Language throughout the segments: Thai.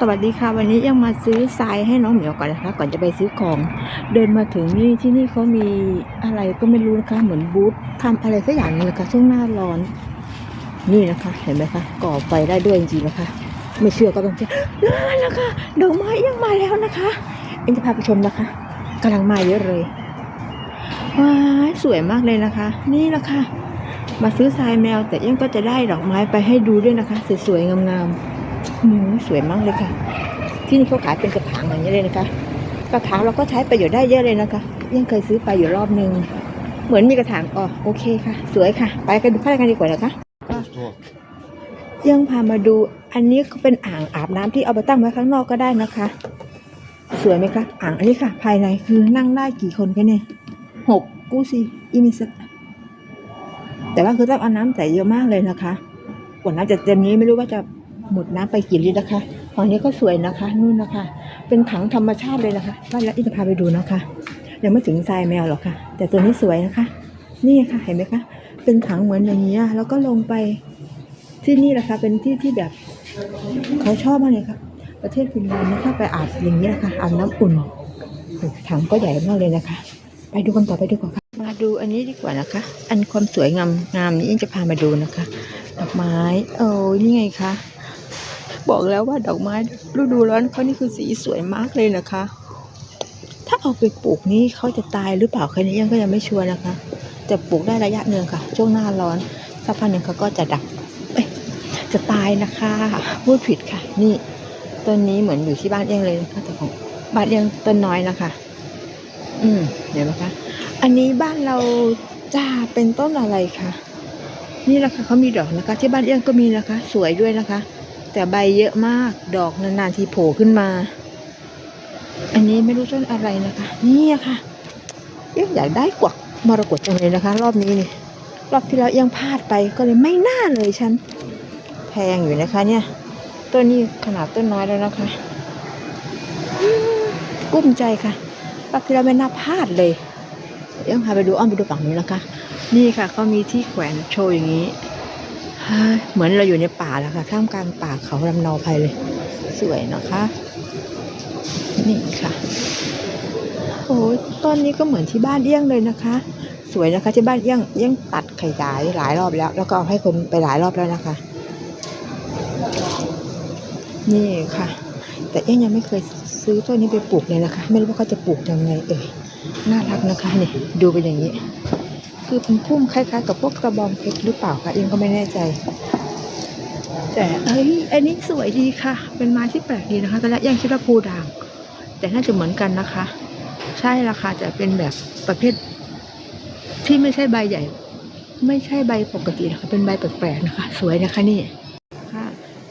สวัสดีค่ะวันนี้ยังมาซื้อทรายให้น้องเหมียวก่อนนะคะ ก่อนจะไปซื้อของ เดินมาถึงนี่ที่นี่เขามีอะไรก็ไม่รู้นะคะ เหมือนบูธทำอะไรสักอย่างนึงนะคะช่วงหน้าร้อน นี่นะคะ เห็นไหมคะก่อไฟได้ด้วยจริงๆนะคะ ไม่เชื่อก็ต้องเชื่อนั่นนะคะดอกไม้ยังมาแล้วนะคะเอ็นจะพาไปชมนะคะกำลังมาเยอะเลยว้ายสวยมากเลยนะคะ นี่แหละค่ะมาซื้อทรายแมวแต่ยังก็จะได้ดอกไม้ไปให้ดูด้วยนะคะสวยๆงามๆ สวยมากเลยค่ะ ที่นี่เขาขายเป็นกระถางอย่างนี้เลยนะคะ กระถางเราก็ใช้ประโยชน์ได้เยอะเลยนะคะยังเคยซื้อไปอยู่รอบนึง เหมือนมีกระถางอ๋อโอเคค่ะ สวยค่ะ ไปกันดูผ้ากันดีกว่านะคะยังพามาดูอันนี้ก็เป็นอ่างอาบน้ำที่เอาไปตั้งไว้ข้างนอกก็ได้นะคะ สวยไหมคะอ่างอันนี้ค่ะ ภายในคือนั่งได้กี่คนกันเนี่ยหกกู้ซีอีมิสแต่ว่าคือต้องเอาน้ำใส่เยอะมากเลยนะคะกว่าน้ำจะเต็มนี้ไม่รู้ว่าจะ หมดน้ำไปกี่ลิตรนะคะฝั่งนี้ก็สวยนะคะ นู่นนะคะ เป็นถังธรรมชาติเลยนะคะบ้านแล้วอีจะพาไปดูนะคะยังไม่ถึงทรายแมวหรอกค่ะ แต่ตัวนี้สวยนะคะ นี่ค่ะเห็นไหมคะ เป็นถังเหมือนอย่างนี้แล้วก็ลงไปที่นี่แหละคะ เป็นที่ที่แบบเขาชอบมากเลยค่ะ ประเทศฟินแลนด์นะคะไปอาบอย่างนี้นะคะอาบน้ำอุ่นถังก็ใหญ่มากเลยนะคะ ไปดูกันต่อไปดีกว่าค่ะมาดูอันนี้ดีกว่านะคะ อันความสวยงามงามนี้องจะพามาดูนะคะดอกไม้โอ้ยนี่ไงคะ บอกแล้วว่าดอกไม้ฤดูร้อนเขานี่คือสีสวยมากเลยนะคะ ถ้าเอาไปปลูกนี่เขาจะตายหรือเปล่าคะนี้ยังก็ยังไม่ชัวร์นะคะแต่ปลูกได้ระยะหนึ่งค่ะ ช่วงหน้าร้อนสักพักหนึ่งเขาก็จะดับเอ้จะตายนะคะพูดผิดค่ะ นี่ต้นนี้เหมือนอยู่ที่บ้านเองเลยนะคะแต่ของบ้านเองต้นน้อยนะคะ อืมเดี๋ยวนะคะ อันนี้บ้านเราจะเป็นต้นอะไรคะนี่แหละค่ะเขามีดอกนะคะ ที่บ้านเอี้ยงก็มีนะคะ สวยด้วยนะคะ แต่ใบเยอะมากดอกนานๆทีโผล่ขึ้นมา อันนี้ไม่รู้ต้นอะไรนะคะ นี่ค่ะเอี้ยงอยากได้กวักมรกตจังเลยนะคะ รอบนี้นี่รอบที่แล้วยังพลาดไปก็เลยไม่น่าเลยฉัน แพงอยู่นะคะเนี่ยต้นนี้ขนาดต้นน้อยแล้วนะคะ กุ้มใจค่ะรอบที่แล้วไม่น่าพลาดเลยเดี๋ยวพาไปดูอ้อมไปดูฝั่งนี้นะคะ นี่ค่ะเขามีที่แขวนโชว์อย่างนี้ เหมือนเราอยู่ในป่าแล้วค่ะท่ามกลางป่าเขาลำเนาภัยเลย สวยนะคะ นี่ค่ะ โอ้ยต้นนี้ก็เหมือนที่บ้านเอี้ยงเลยนะคะ สวยนะคะที่บ้านเอี้ยงเอี้ยงตัดขยายหลายรอบแล้ว แล้วก็เอาให้คนไปหลายรอบแล้วนะคะ นี่ค่ะ แต่เอี้ยงยังไม่เคยซื้อต้นนี้ไปปลูกเลยนะคะ ไม่รู้ว่าเขาจะปลูกยังไงเอ่ยน่ารักนะคะนี่ดูเป็นอย่างนี้ คือเป็นพุ่มคล้ายๆกับพวกกระบองเพชรหรือเปล่าคะเอี้ยงก็ไม่แน่ใจ แต่เอ้ยอันนี้สวยดีค่ะ เป็นไม้ที่แปลกดีนะคะตอนแรกยังคิดว่าภูด่าง แต่น่าจะเหมือนกันนะคะ ใช่ราคาจะเป็นแบบประเภท ที่ไม่ใช่ใบใหญ่ ไม่ใช่ใบปกตินะคะ เป็นใบแปลกๆนะคะ สวยนะคะนี่ค่ะ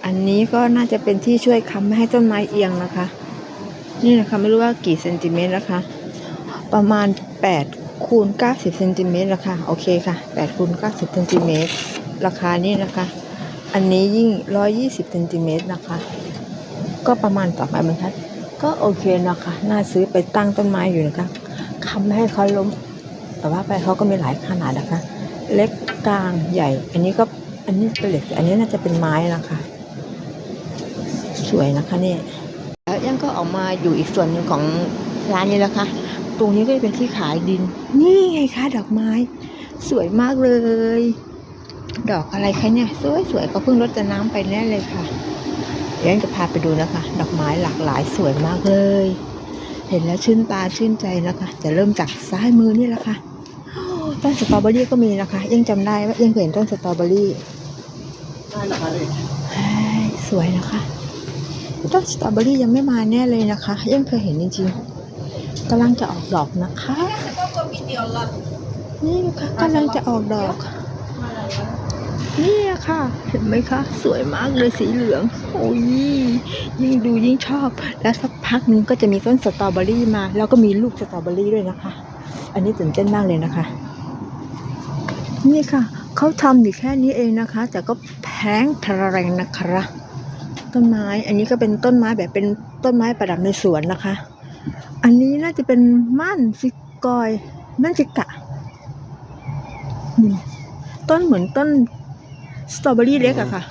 อันนี้ก็น่าจะเป็นที่ช่วยค้ำไม่ให้ต้นไม้เอียงนะคะ นี่นะคะไม่รู้ว่ากี่เซนติเมตรนะคะ ประมาณ8 คูณ 90เซนติเมตรนะคะโอเคค่ะ8คูณ90เซนติเมตรราคานี้นะคะ อันนี้ยิ่ง 120เซนติเมตรนะคะ ก็ประมาณต่อไปบรรทัด ก็โอเคนะคะ น่าซื้อไปตั้งต้นไม้อยู่นะคะคำให้เขาล้ม แต่ว่าไปเขาก็มีหลายขนาดนะคะ เล็กกลางใหญ่ อันนี้ก็อันนี้เป็นเหล็ก อันนี้น่าจะเป็นไม้นะคะ สวยนะคะนี่แล้วยังก็ออกมาอยู่อีกส่วนหนึ่งของร้านนี้แล้วค่ะ ตรงนี้ก็จะเป็นที่ขายดิน นี่ไงคะดอกไม้ สวยมากเลย ดอกอะไรคะเนี่ย สวยสวยเขาเพิ่งรดน้ำไปแน่เลยค่ะ เดี๋ยวจะพาไปดูนะคะ ดอกไม้หลากหลายสวยมากเลย เห็นแล้วชื่นตาชื่นใจนะคะ จะเริ่มจากซ้ายมือนี่แหละค่ะต้นสตรอเบอรี่ก็มีนะคะ ยังจำได้ว่ายังเห็นต้นสตรอเบอรี่เฮ้ยสวยนะคะ ต้นสตรอเบอรี่ยังไม่มาแน่เลยนะคะ ยังเคยเห็นจริงๆ กำลังจะออกดอกนะคะนี่นะคะกำลังจะออกดอก นี่ค่ะ เห็นไหมคะ สวยมากเลยสีเหลือง โอ้ยยิ่งดูยิ่งชอบ แล้วสักพักนึงก็จะมีต้นสตรอเบอรี่มา แล้วก็มีลูกสตรอเบอรี่ด้วยนะคะ อันนี้ตื่นเต้นมากเลยนะคะ นี่ค่ะเขาทำอยู่แค่นี้เองนะคะ แต่ก็แพงพแรงนะคะ ต้นไม้ อันนี้ก็เป็นต้นไม้แบบเป็นต้นไม้ประดับในสวนนะคะ อันนี้น่าจะเป็นม่านซิกอยม่านจิกะนี่ต้นเหมือนต้นสตรอเบอรี่เล็กอะค่ะ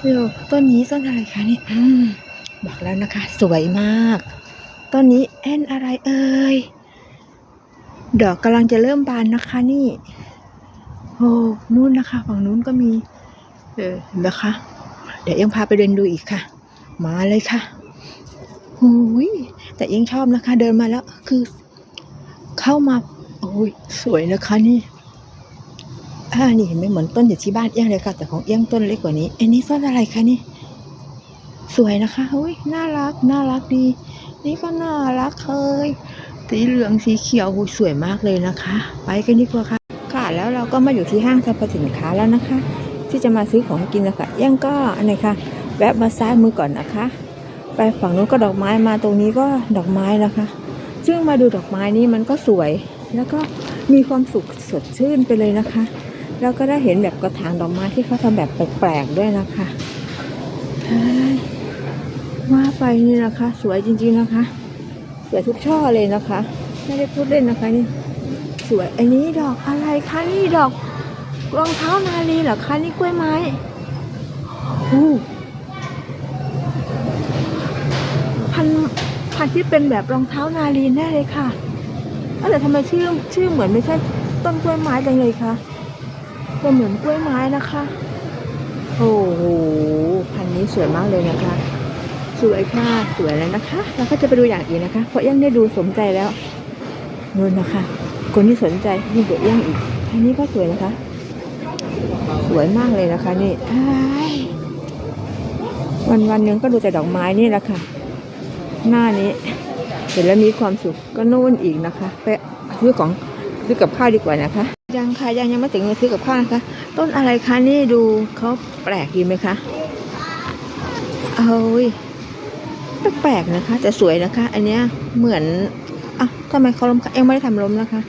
เดี๋ยวต้นนี้ต้นอะไรคะเนี่ยอืมบอกแล้วนะคะ สวยมาก ต้นนี้แอนอะไรเอ่ยดอกกำลังจะเริ่มบานนะคะนี่โอ้นู่นนะคะ ฝั่งนู้นก็มี เออเห็นไหมคะ เดี๋ยวเอ็งพาไปเดินดูอีกค่ะ มาเลยค่ะหูย แต่เอ็งชอบนะคะ เดินมาแล้ว คือ เข้ามาโอ้ยสวยนะคะนี่อ่านี่เห็นไหมเหมือนต้นอยู่ที่บ้านเอี้ยงเลยค่ะ แต่ของเอี้ยงต้นเล็กกว่านี้อันนี้ต้นอะไรคะนี่ สวยนะคะเฮ้ยน่ารักน่ารักดี นี่ก็น่ารักเลยสีเหลืองสีเขียวหูยสวยมากเลยนะคะ ไปกันดีกว่าค่ะ ค่ะแล้วเราก็มาอยู่ที่ห้างสรรพสินค้าแล้วนะคะ ที่จะมาซื้อของกินนะคะเอี้ยงก็อันไหนคะแวะมาซ้ายมือก่อนนะคะ ไปฝั่งนู้นก็ดอกไม้มาตรงนี้ก็ดอกไม้นะคะซึ่งมาดูดอกไม้นี้มันก็สวย แล้วก็มีความสุขสดชื่นไปเลยนะคะ แล้วก็ได้เห็นแบบกระถางดอกไม้ที่เขาทำแบบแปลกๆด้วยนะคะว่าไปนี่นะคะ สวยจริงๆนะคะสวยทุกช่อเลยนะคะ ไม่ได้พูดเล่นนะคะนี่สวยอันนี้ดอกอะไรคะนี่ดอกรองเท้านาลีเหรอคะนี่กล้วยไม้อู้พั นธุ์พันธุ์ที่เป็นแบบรองเท้านาลีแน่เลยค่ะอ้วแต่ทำไมชื่อชื่อเหมือนไม่ใช่ต้นกล้วยไม้จังเลยคะแต่เหมือนกล้วยไม้นะคะ โอ้โห พันธุ์นี้สวยมากเลยนะคะ สวยค่ะ สวยแล้วนะคะ เราก็จะไปดูอย่างอื่นนะคะ เพราะยังได้ดูสมใจแล้วนู่นนะคะ คนที่สนใจยิ่งกว่าเอี้ยงอีก อันนี้ก็สวยนะคะ สวยมากเลยนะคะนี่วันวันหนึ่งก็ดูแต่ดอกไม้นี่แหละค่ะ หน้านี้เห็นแล้วมีความสุขก็โน่นอีกนะคะ ไปซื้อของซื้อกับข้าวดีกว่านะคะ ยังค่ะยังยังไม่ถึงมาซื้อกับข้าวนะคะ ต้นอะไรคะนี่ดูเขาแปลกดีไหมคะเอ้ยแปลกๆนะคะ แต่สวยนะคะ อันเนี้ยเหมือนอะทำไมเขาล้มคะยังไม่ได้ทำล้มนะคะ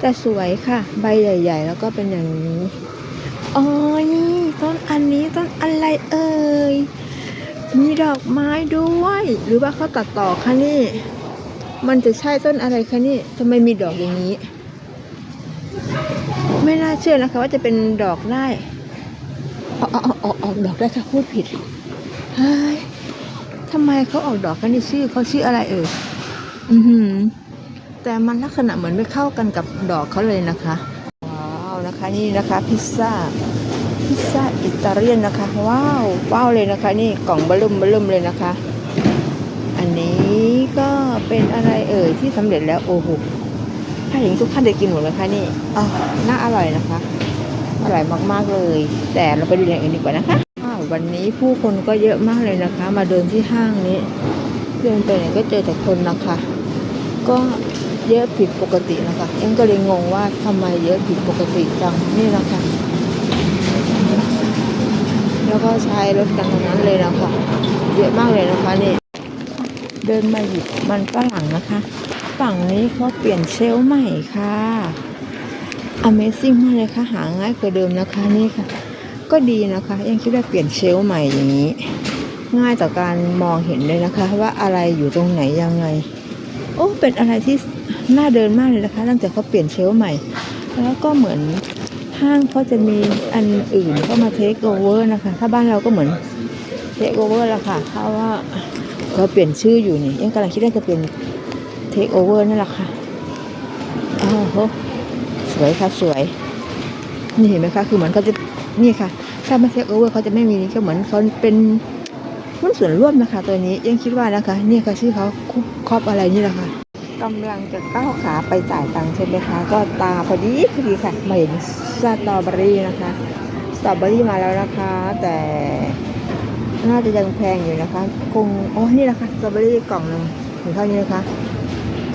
แต่สวยค่ะ ใบใหญ่ ๆ แล้วก็เป็นอย่างนี้อ๋อนี่ต้นอันนี้ต้นอะไรเอ่ย มีดอกไม้ด้วย หรือว่าเขาตัดต่อคะนี่ มันจะใช่ต้นอะไรคะนี่ทำไมมีดอกอย่างนี้ ไม่น่าเชื่อนะคะ ว่าจะเป็นดอกได้ออกออกออกออกดอกได้ค่ะพูดผิดเฮ้ยทำไมเขาออกดอกกันนี่ชื่อเขาชื่ออะไรเอ่ยอือหือ แต่มันลักษณะเหมือนไม่เข้ากันกับดอกเขาเลยนะคะว้าวนะคะนี่นะคะ พิซซ่า พิซซ่าอิตาเลียนนะคะ ว้าวว้าวเลยนะคะ นี่กล่องบลุมบลุมเลยนะคะ อันนี้ก็เป็นอะไรเอ่ยที่สำเร็จแล้วโอ้โหถ้าอย่างนี้ทุกท่านได้กินหมดเลยค่ะนี่อ๋อน่าอร่อยนะคะ อร่อยมากๆเลย แต่เราไปดูอย่างอื่นดีกว่านะคะอ้าววันนี้ผู้คนก็เยอะมากเลยนะคะ มาเดินที่ห้างนี้เดินไปไหนก็เจอแต่คนนะคะ ก็เยอะผิดปกตินะคะเอ็งก็เลยงงว่าทำไมเยอะผิดปกติจังนี่นะคะ แล้วก็ใช้รถกันทั้งนั้นเลยนะคะเยอะมากเลยนะคะนี่เดินมาหยิบมันฝรั่งนะคะ ฝั่งนี้เขาเปลี่ยนเชลใหม่ค่ะ Amazing มากเลยค่ะหาง่ายกว่าเดิมนะคะนี่ค่ะ ก็ดีนะคะ ยังคิดว่าเปลี่ยนเชลใหม่อย่างนี้ ง่ายต่อการมองเห็นเลยนะคะ ว่าอะไรอยู่ตรงไหนยังไง โอ้เป็นอะไรที่น่าเดินมากเลยนะคะตั้งแต่เขาเปลี่ยนเชลใหม่ แล้วก็เหมือน ห้างเขาจะมีอันอื่นเข้ามาเทคโอเวอร์นะคะ ถ้าบ้านเราก็เหมือนเทคโอเวอร์ล้วค่ะเพราะว่าเขาเปลี่ยนชื่ออยู่นี่ยังกำลังคิดว่าจะเปลี่ยนเทคโอเวอร์นั่นแหละค่ะอ้าวโหสวยค่ะสวย นี่เห็นไหมคะ คือเหมือนเขาจะนี่ค่ะ ถ้าไม่เทคโอเวอร์เขาจะไม่มีนี่ก็เหมือนเขาเป็นหุ้นส่วนร่วมนะคะ ตัวนี้ยังคิดว่านะคะนี่ค่ะชื่อเขาครอบอะไรนี่แหละค่ะ กำลังจะก้าวขาไปจ่ายตังค์ใช่ไหมคะ ก็ตาพอดีพอดีค่ะมาเห็นสตรอเบอรี่นะคะสตรอเบอรี่มาแล้วนะคะ แต่น่าจะยังแพงอยู่นะคะ คงโอ้นี่แหละคะสตรอเบอรี่กล่องหนึ่งถึงเท่านี้นะคะ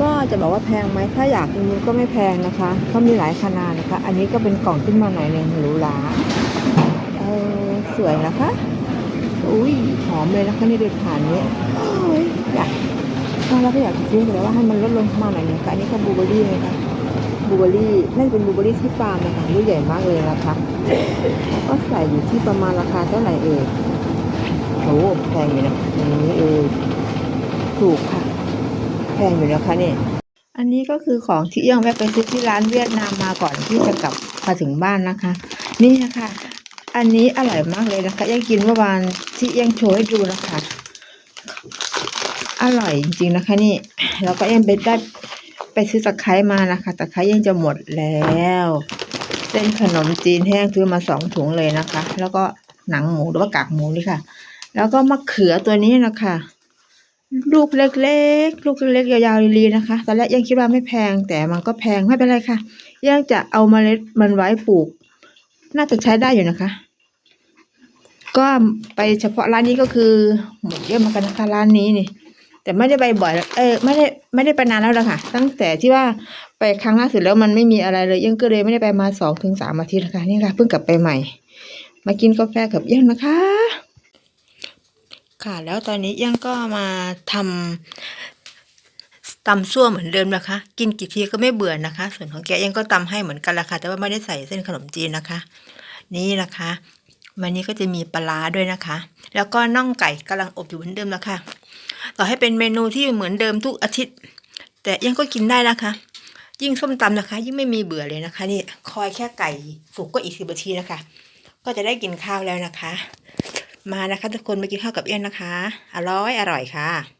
ก็จะบอกว่าแพงไหมถ้าอยากจริงๆก็ไม่แพงนะคะเขามีหลายขนาดนะคะ อันนี้ก็เป็นกล่องขึ้นมาหน่อยหนึ่งหรูหราเออสวยนะคะอุ้ยหอมเลยนะคะนี่เดินผ่านนี้ย ถ้าเราก็อยากจะซื้อแต่ว่าให้มันลดลงมาหน่อยหนึงค่ะอันนี้ก็บลูเบอรี่นะคะบลูเบอรี่น่าจะเป็นบลูเบอรี่ที่ฟาร์มนะคะลูกใหญ่มากเลยนะคะแล้วก็ใส่อยู่ที่ประมาณราคาเท่าไหร่เอ่ยโอ้แพงอยู่นะอันนี้เออถูกค่ะ แพงอยู่นะคะเนี่ยอันนี้ก็คือของที่ยังแวะไปซื้อที่ร้านเวียดนามมาก่อนที่จะกลับมาถึงบ้านนะคะ นี่นะคะออันนี้อร่อยมากเลยนะคะยังกินเมื่อวานที่ยังโชว์ให้ดูนะคะ อร่อยจริงๆนะคะนี่แล้วก็ยังไปได้ไปซื้อตะไคร้มานะคะตะไคร้ยังจะหมดแล้วเส้นขนมจีนแห้งซื้อมาสองถุงเลยนะคะ แล้วก็หนังหมูหรือว่ากากหมูนี่ค่ะ แล้วก็มะเขือตัวนี้นะคะลูกเล็กๆ ลูกเล็กๆยาวๆลีๆนะคะ ตอนแรกยังคิดว่าไม่แพงแต่มันก็แพงไม่เป็นไรค่ะ ยังจะเอาเมล็ดมันไว้ปลูก น่าจะใช้ได้อยู่นะคะ ก็ไปเฉพาะร้านนี้ก็คือหมดเยอะเหมือนกันนะคะร้านนี้นี่ แต่ไม่ได้ไปบ่อยแล้วเออไม่ได้ไม่ได้ไปนานแล้วละค่ะ ตั้งแต่ที่ว่าไปครั้งล่าสุดแล้วมันไม่มีอะไรเลยยังก็เลยไม่ได้ไปมาสองถึงสามอาทิตย์ล้วค่ะนี่ค่ะเพิ่งกลับไปใหม่ มากินกาแฟกับเอี้ยังนะคะ ค่ะ แล้วตอนนี้เอี้ยังก็มาทำตำซั่วเหมือนเดิมนะคะ กินกี่ทีก็ไม่เบื่อนะคะ ส่วนของแกยังก็ตำให้เหมือนกันละค่ะ แต่ว่าไม่ได้ใส่เส้นขนมจีนนะคะ นี่นะคะวันนี้ก็จะมีปลาร้าด้วยนะคะ แล้วก็น่องไก่กำลังอบอยู่เหมือนเดิมแล้วค่ะ ต่อให้เป็นเมนูที่เหมือนเดิมทุกอาทิตย์ แต่ยังก็กินได้นะคะ ยิ่งส้มตำนะคะ ยิ่งไม่มีเบื่อเลยนะคะนี่คอยแค่ไก่สุกก็อีกสิบนาทีนะคะ ก็จะได้กินข้าวแล้วนะคะ มานะคะทุกคนมากินข้าวกับเอี้ยนนะคะ อร่อยอร่อยค่ะ